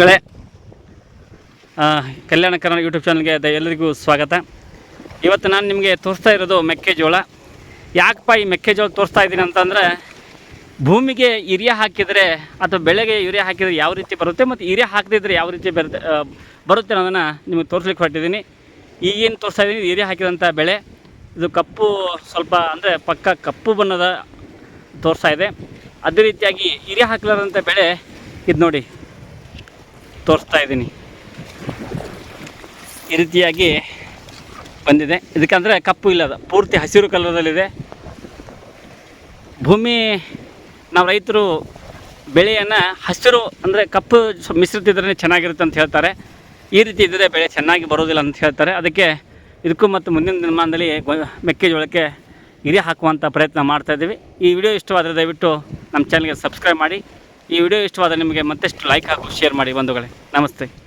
ಗಳೇ ಕಲ್ಯಾಣ ಕರ್ನಾಟಕ ಯೂಟ್ಯೂಬ್ ಚಾನಲ್ಗೆ ಎಲ್ಲರಿಗೂ ಸ್ವಾಗತ. ಇವತ್ತು ನಾನು ನಿಮಗೆ ತೋರಿಸ್ತಾ ಇರೋದು ಮೆಕ್ಕೆಜೋಳ. ಯಾಕಪ್ಪ ಈ ಮೆಕ್ಕೆಜೋಳ ತೋರಿಸ್ತಾ ಇದ್ದೀನಿ ಅಂತಂದರೆ, ಭೂಮಿಗೆ ಯೂರಿಯಾ ಹಾಕಿದರೆ ಅಥವಾ ಬೆಳೆಗೆ ಯೂರಿಯಾ ಹಾಕಿದರೆ ಯಾವ ರೀತಿ ಬರುತ್ತೆ ಮತ್ತು ಯೂರಿಯಾ ಹಾಕದಿದ್ದರೆ ಯಾವ ರೀತಿ ಬರುತ್ತೆ ಬರುತ್ತೆ ಅನ್ನೋದನ್ನು ನಿಮಗೆ ತೋರಿಸ್ಲಿಕ್ಕೆ ಹೊರಟಿದ್ದೀನಿ. ಈಗೇನು ತೋರಿಸ್ತಾ ಇದ್ದೀನಿ, ಯೂರಿಯಾ ಹಾಕಿದಂಥ ಬೆಳೆ. ಇದು ಕಪ್ಪು, ಸ್ವಲ್ಪ ಅಂದರೆ ಪಕ್ಕ ಕಪ್ಪು ಬಣ್ಣದ ತೋರಿಸ್ತಾ ಇದೆ. ಅದೇ ರೀತಿಯಾಗಿ ಯೂರಿಯಾ ಹಾಕಲಾರಂಥ ಬೆಳೆ ಇದು ನೋಡಿ. ತೋರಿಸ್ತಾ ಇದ್ದೀನಿ. ಈ ರೀತಿಯಾಗಿ ಬಂದಿದೆ. ಇದಕ್ಕಂದರೆ ಕಪ್ಪು ಇಲ್ಲದ, ಪೂರ್ತಿ ಹಸಿರು ಕಲರದಲ್ಲಿದೆ. ಭೂಮಿ, ನಾವು ರೈತರು ಬೆಳೆಯನ್ನು ಹಸಿರು ಅಂದರೆ ಕಪ್ಪು ಮಿಶ್ರಿತ ಚೆನ್ನಾಗಿರುತ್ತೆ ಅಂತ ಹೇಳ್ತಾರೆ. ಈ ರೀತಿ ಇದ್ದರೆ ಬೆಳೆ ಚೆನ್ನಾಗಿ ಬರೋದಿಲ್ಲ ಅಂತ ಹೇಳ್ತಾರೆ. ಅದಕ್ಕೆ ಇದಕ್ಕೂ ಮತ್ತು ಮುಂದಿನ ದಿನಮಾನದಲ್ಲಿ ಮೆಕ್ಕೆಜೋಳಕ್ಕೆ ಹಿರಿ ಹಾಕುವಂಥ ಪ್ರಯತ್ನ ಮಾಡ್ತಾಯಿದ್ದೀವಿ ಈ ವಿಡಿಯೋ ಇಷ್ಟವಾದರೆ ದಯವಿಟ್ಟು ನಮ್ಮ ಚಾನಲ್ಗೆ ಸಬ್ಸ್ಕ್ರೈಬ್ ಮಾಡಿ. ಈ ವಿಡಿಯೋ ಇಷ್ಟವಾದ ನಿಮಗೆ ಮತ್ತಷ್ಟು ಲೈಕ್ ಹಾಗೂ ಶೇರ್ ಮಾಡಿ ಬಂಧುಗಳೇ. ನಮಸ್ತೆ.